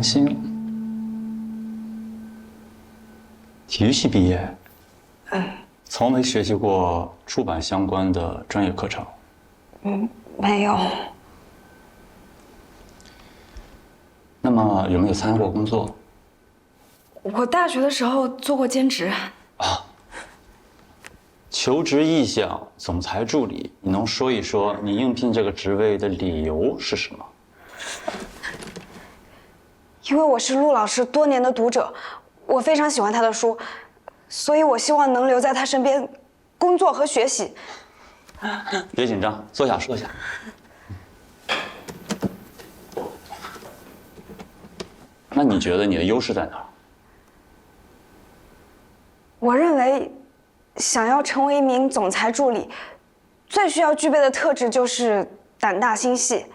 南星，体育系毕业，嗯，从没学习过出版相关的专业课程。嗯，没有。那么有没有参加过工作？我大学的时候做过兼职。啊，求职意向总裁助理，你能说一说你应聘这个职位的理由是什么？因为我是陆老师多年的读者，我非常喜欢他的书，所以我希望能留在他身边，工作和学习。别紧张，坐下说一下。那你觉得你的优势在哪儿？我认为，想要成为一名总裁助理，最需要具备的特质就是胆大心细。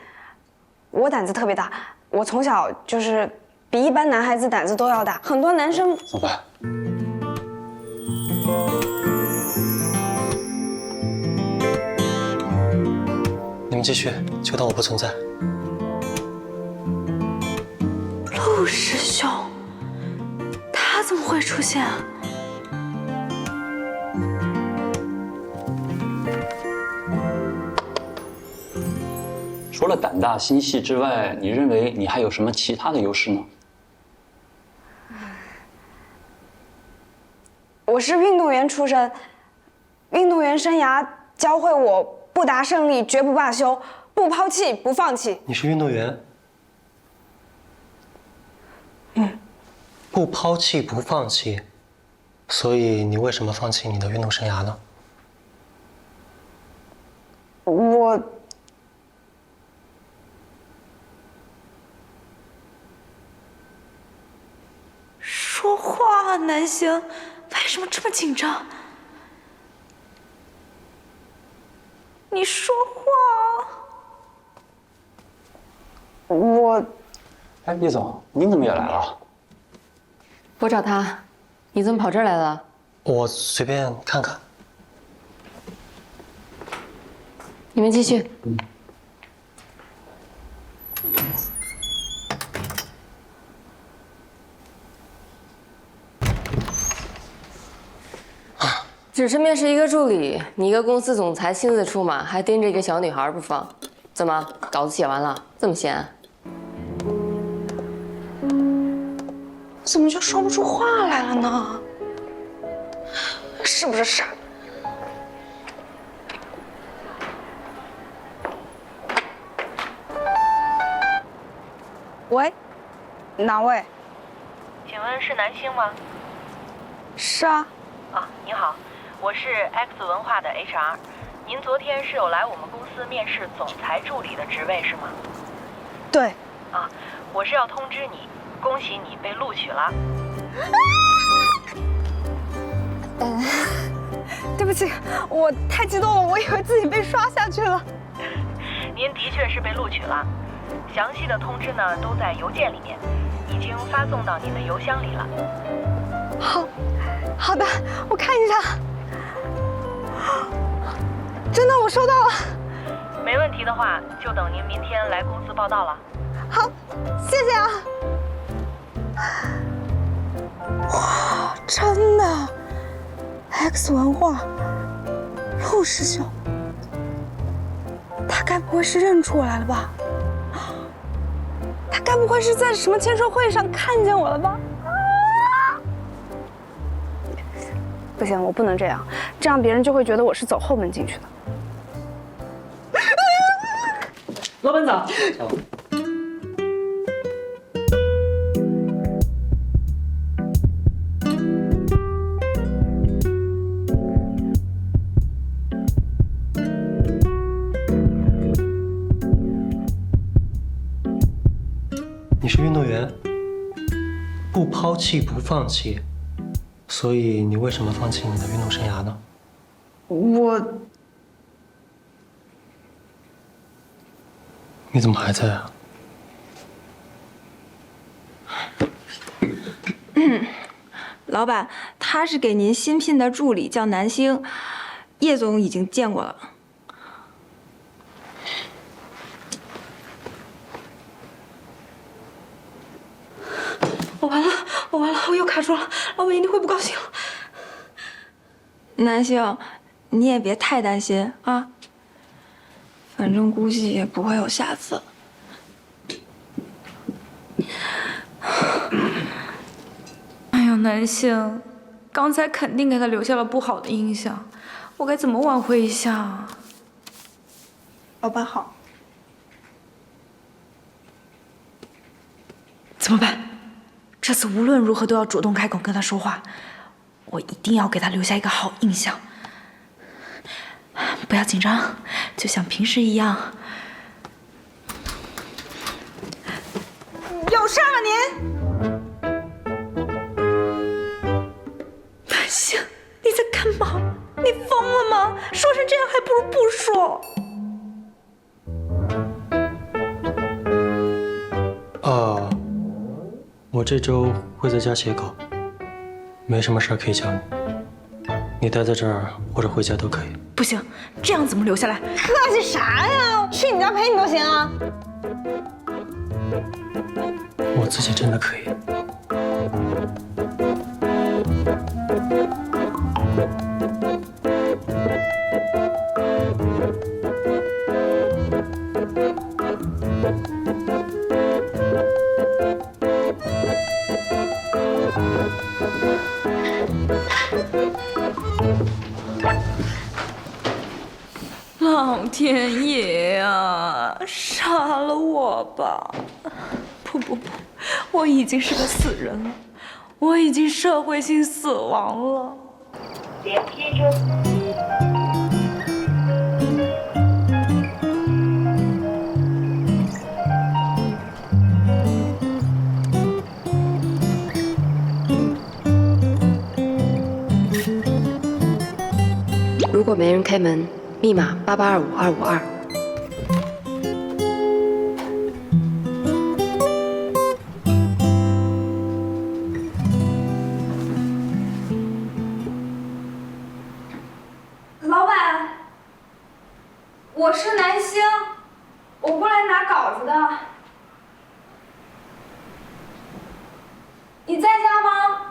我胆子特别大，我从小就是比一般男孩子胆子都要大。很多男生怎么办，你们继续，就当我不存在。陆师兄，他怎么会出现啊？除了胆大心细之外，你认为你还有什么其他的优势呢？是运动员出身，运动员生涯教会我不达胜利绝不罢休，不抛弃不放弃。你是运动员，嗯，不抛弃不放弃，所以你为什么放弃你的运动生涯呢？我说话啊，南星，为什么这么紧张？你说话啊！我，哎，李总，您怎么也来了？我找他，你怎么跑这儿来了？我随便看看。你们继续。只是面试一个助理，你一个公司总裁亲自出马，还盯着一个小女孩不放，怎么稿子写完了这么闲？怎么就说不出话来了呢？是不是傻？喂，哪位？请问是南星吗？是啊。啊，你好，我是 X 文化的 HR。您昨天是有来我们公司面试总裁助理的职位是吗？对。啊，我是要通知你，恭喜你被录取了。嗯，对不起，我太激动了，我以为自己被刷下去了。您的确是被录取了，详细的通知呢都在邮件里面，已经发送到您的邮箱里了。好，好的，我看一下。真的，我收到了。没问题的话，就等您明天来公司报道了。好，谢谢啊。哇，真的，X 文化，陆师兄，他该不会是认出我来了吧？他该不会是在什么签售会上看见我了吧？不行，我不能这样，这样别人就会觉得我是走后门进去的。老板早。你是运动员，不抛弃不放弃，所以你为什么放弃你的运动生涯呢？我，你怎么还在啊？老板，他是给您新聘的助理，叫南星，叶总已经见过了。我完了，我完了，我又卡住了，老板一定会不高兴。南星，你也别太担心啊，反正估计也不会有下次。哎呀，南星，刚才肯定给他留下了不好的印象，我该怎么挽回一下啊？老板好，怎么办？这次无论如何都要主动开口跟他说话，我一定要给他留下一个好印象。不要紧张，就像平时一样。有事吗您？满星，你在干嘛？你疯了吗？说成这样还不如不说。啊，我这周会在家写稿，没什么事儿可以教你。你待在这儿或者回家都可以。不行，这样怎么留下来？客气啥呀？去你家陪你都行啊。我自己真的可以。天爷啊，杀了我吧！不不不，我已经是个死人了，我已经社会性死亡了。如果没人开门，密码八八二五二五二。老板，我是南星，我过来拿稿子的。你在家吗？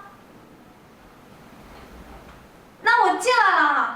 那我进来了。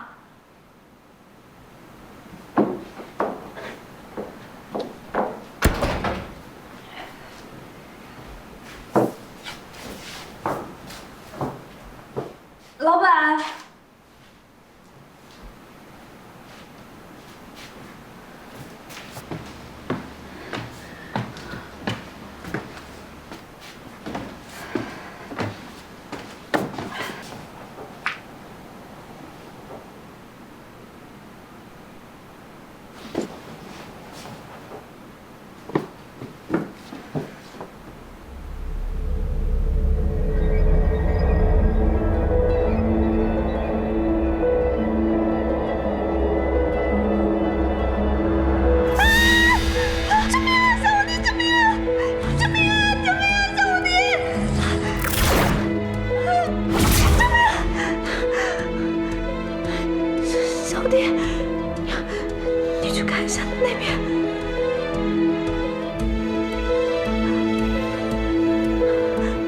爹，娘，你去看一下那边。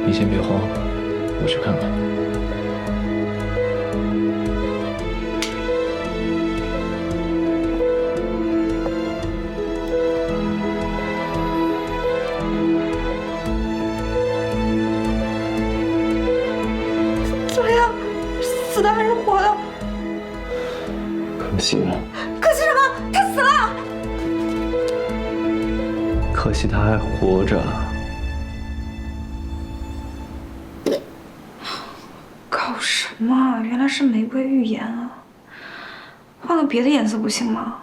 你先别慌，我去看看。可惜他还活着。搞什么啊？原来是玫瑰预言啊！换个别的颜色不行吗？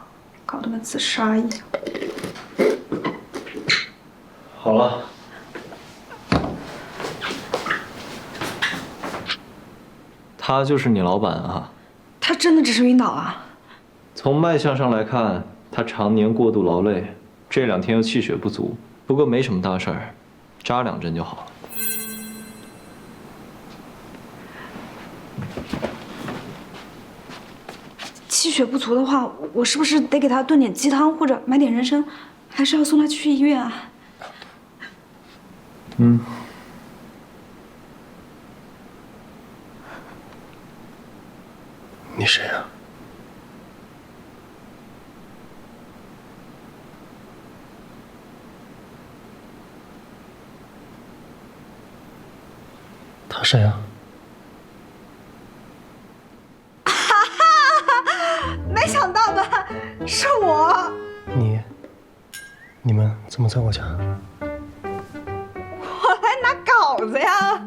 搞得跟自杀一样。好了，他就是你老板啊。他真的只是晕倒了。从脉象上来看，他常年过度劳累，这两天又气血不足。不过没什么大事儿，扎两针就好了。气血不足的话，我是不是得给他炖点鸡汤，或者买点人参，还是要送他去医院啊？嗯，谁啊？他谁啊？没想到吧？是我。你，你们怎么在我家？我来拿稿子呀。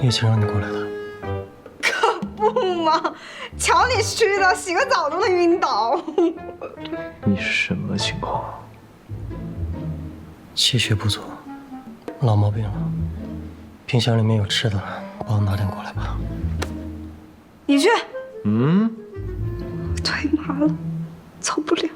叶青让你过来的。可不嘛，瞧你虚的，洗个澡都能晕倒。你什么情况？气血不足，老毛病了。冰箱里面有吃的，帮我拿点过来吧。你去。嗯，腿麻了，走不了。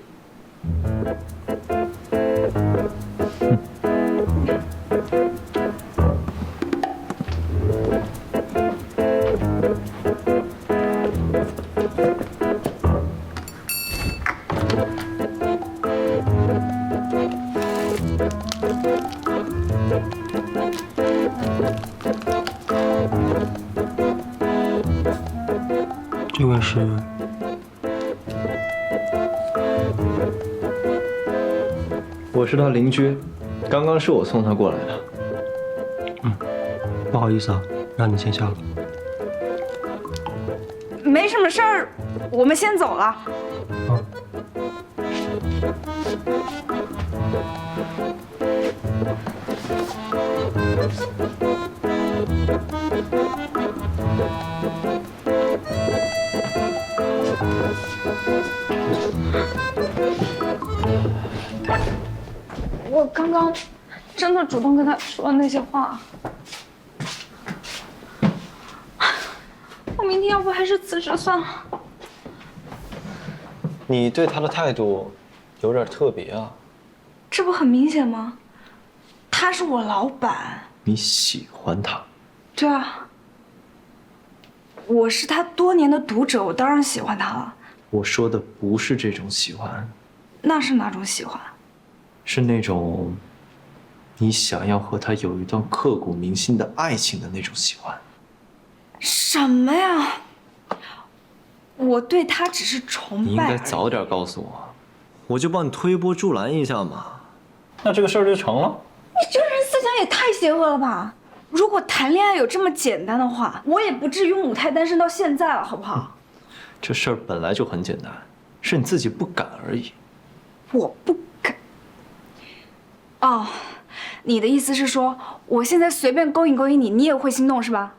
是他邻居，刚刚是我送他过来的。嗯不好意思啊，让你见笑了。没什么事儿，我们先走了。啊。我刚刚真的主动跟他说那些话。我明天要不还是辞职算了。你对他的态度有点特别啊。这不很明显吗？他是我老板。你喜欢他？对啊。我是他多年的读者，我当然喜欢他了。我说的不是这种喜欢，那是哪种喜欢？是那种你想要和他有一段刻骨铭心的爱情的那种喜欢。什么呀？我对他只是崇拜。你应该早点告诉我，我就帮你推波助澜一下嘛。那这个事儿就成了。你这个人思想也太邪恶了吧！如果谈恋爱有这么简单的话，我也不至于母胎单身到现在了，好不好？这事儿本来就很简单，是你自己不敢而已。我不敢。哦，你的意思是说，我现在随便勾引勾引你，你也会心动是吧？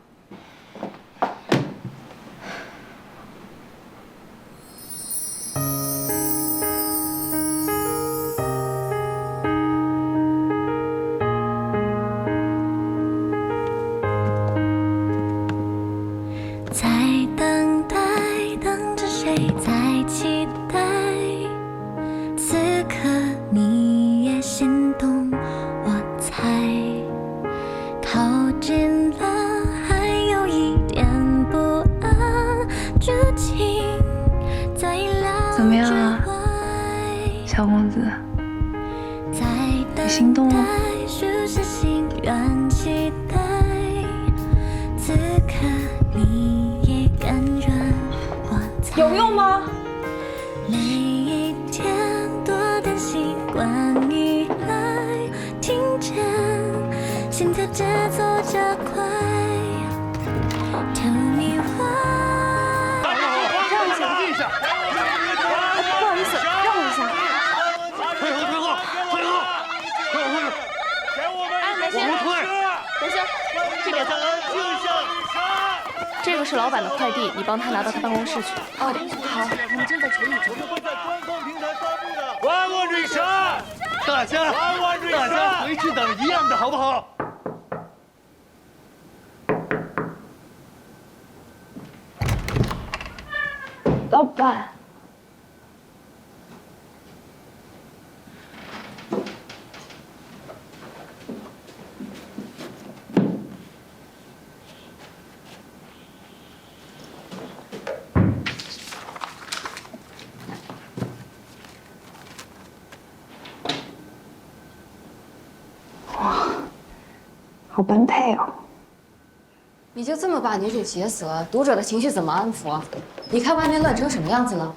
在等待，等着谁在期待？听见心跳节奏加快。Tell me why。让一下，哎不好意思，让一下。退后，退后，退后，给我们哎，我们退！等下，这。个是老板的快递，你帮他拿到他办公室去。哦，好，我们正在处理中。我们会在官方平台发布的。万万女神，大家，大家回去等一样的好不好？老板，好般配哦。你就这么把女主写死了，读者的情绪怎么安抚啊？你看外面乱成什么样子了？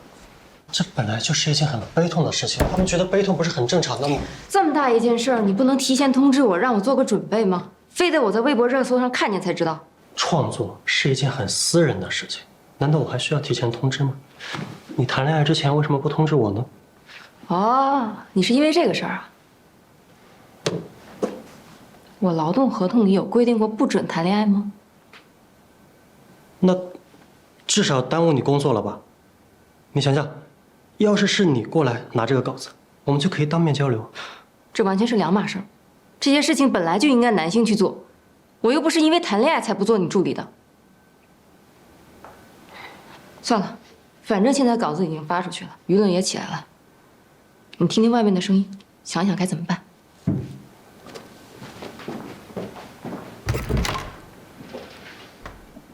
这本来就是一件很悲痛的事情，他们觉得悲痛不是很正常的吗？这么大一件事儿，你不能提前通知我，让我做个准备吗？非得我在微博热搜上看见才知道？创作是一件很私人的事情，难道我还需要提前通知吗？你谈恋爱之前为什么不通知我呢？哦，你是因为这个事儿啊？我劳动合同里有规定过不准谈恋爱吗？那至少耽误你工作了吧？你想想，要是是你过来拿这个稿子，我们就可以当面交流。这完全是两码事儿。这些事情本来就应该男性去做，我又不是因为谈恋爱才不做你助理的。算了，反正现在稿子已经发出去了，舆论也起来了。你听听外面的声音，想想该怎么办。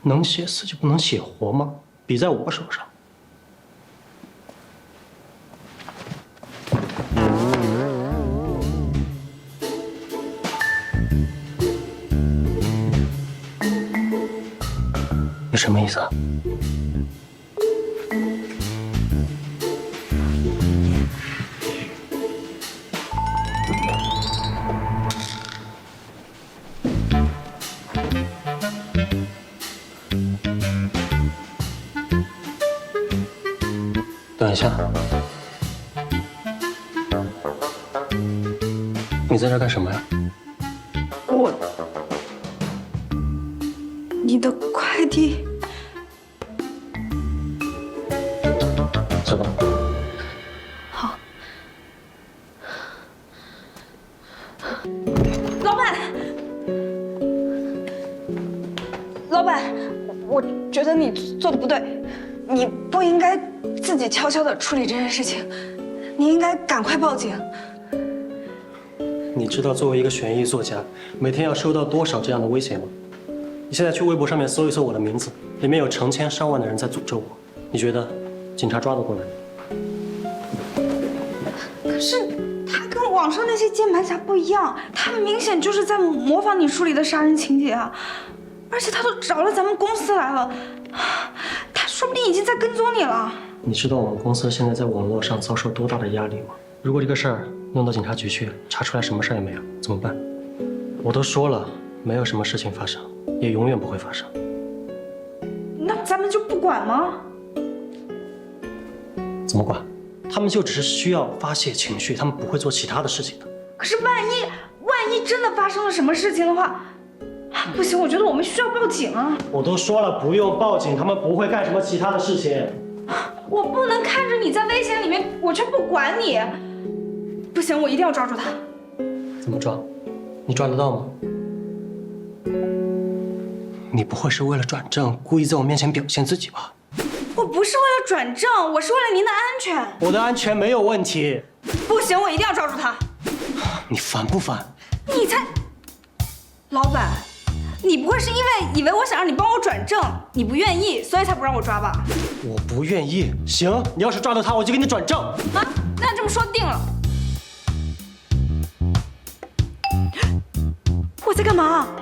能写死就不能写活吗？笔在我手上。你什么意思？下，你在这干什么呀？我，你的快递，走吧。老板，老板，我觉得你做的不对，你不应该自己悄悄的处理这件事情，你应该赶快报警。你知道作为一个悬疑作家，每天要收到多少这样的威胁吗？你现在去微博上面搜一搜我的名字，里面有成千上万的人在诅咒我。你觉得警察抓得过来吗？可是他跟网上那些键盘侠不一样，他明显就是在模仿你书里的杀人情节啊！而且他都找了咱们公司来了，他说不定已经在跟踪你了。你知道我们公司现在在网络上遭受多大的压力吗？如果这个事儿弄到警察局去，查出来什么事儿也没有，怎么办？我都说了，没有什么事情发生，也永远不会发生。那咱们就不管吗？怎么管？他们就只是需要发泄情绪，他们不会做其他的事情的。可是万一万一真的发生了什么事情的话，不行，我觉得我们需要报警啊！我都说了不用报警，他们不会干什么其他的事情。我不能看着你在危险里面，我却不管你。不行，我一定要抓住他。怎么抓？你抓得到吗？你不会是为了转正故意在我面前表现自己吧？我不是为了转正，我是为了您的安全。我的安全没有问题。不行，我一定要抓住他。你烦不烦？你才，老板，你不会是因为以为我想让你帮我转正，你不愿意，所以才不让我抓吧？我不愿意。行，你要是抓到他，我就给你转正。啊，那这么说定了。我在干嘛？